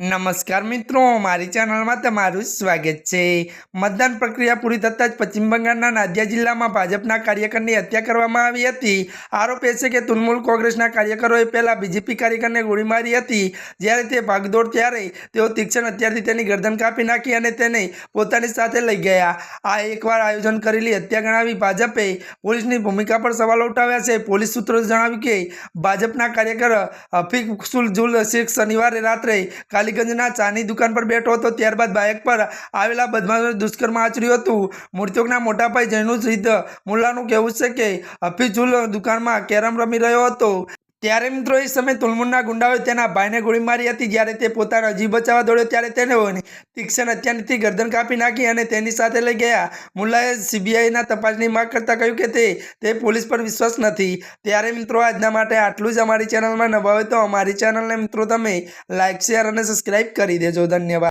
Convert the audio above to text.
નમસ્કાર મિત્રો, મારી ચેનલમાં તમારું સ્વાગત છે. મતદાન પ્રક્રિયા પૂરી થતાં જ પશ્ચિમ બંગાળના નાદિયા જિલ્લામાં ભાજપના કાર્યકરની હત્યા કરવામાં આવી હતી. આરોપ એ છે કે તૃણમૂલ કોંગ્રેસના કાર્યકરોએ પહેલાં બીજેપી કાર્યકરને ગોળી મારી હતી. જ્યારે તે ભાગદોડ ત્યારે તેઓ તીક્ષણ અત્યારથી તેની ગરદન કાપી નાખી અને તેને પોતાની સાથે લઈ ગયા. આ એકવાર આયોજન કરેલી હત્યા ગણાવી ભાજપે પોલીસની ભૂમિકા પર સવાલો ઉઠાવ્યા છે. પોલીસ સૂત્રોએ જણાવ્યું કે ભાજપના કાર્યકર હફીક જુલ શેખ શનિવારે રાત્રે કાલીગંજના ચાની દુકાન પર બેઠો હતો. ત્યારબાદ બાઇક પર આવેલા બદમાશોએ દુષ્કર્મ આચર્યું હતું. મૃતકના મોટાભાઈ જૈનુલ સિદ્ધ. મુલ્લાનું કહેવું છે કે હફીઝુલ દુકાનમાં કેરમ રમી રહ્યો હતો. ત્યારે મિત્રો એ સમયે તુલમુનના ગુંડાઓએ તેના ભાઈને ગોળી મારી હતી. જ્યારે તે પોતાનો જીવ બચાવવા દોડ્યો ત્યારે તેને તીક્ષણ હત્યાથી ગરદન કાપી નાખી અને તેની સાથે લઈ ગયા. મુલ્લાએ સીબીઆઈના તપાસની માંગ કરતાં કહ્યું કે તે તે પોલીસ પર વિશ્વાસ નથી. ત્યારે મિત્રો આજના માટે આટલું જ અમારી ચેનલમાં નવા હોય તો અમારી ચેનલને મિત્રો તમે લાઇક શેર અને સબસ્ક્રાઈબ કરી દેજો. ધન્યવાદ.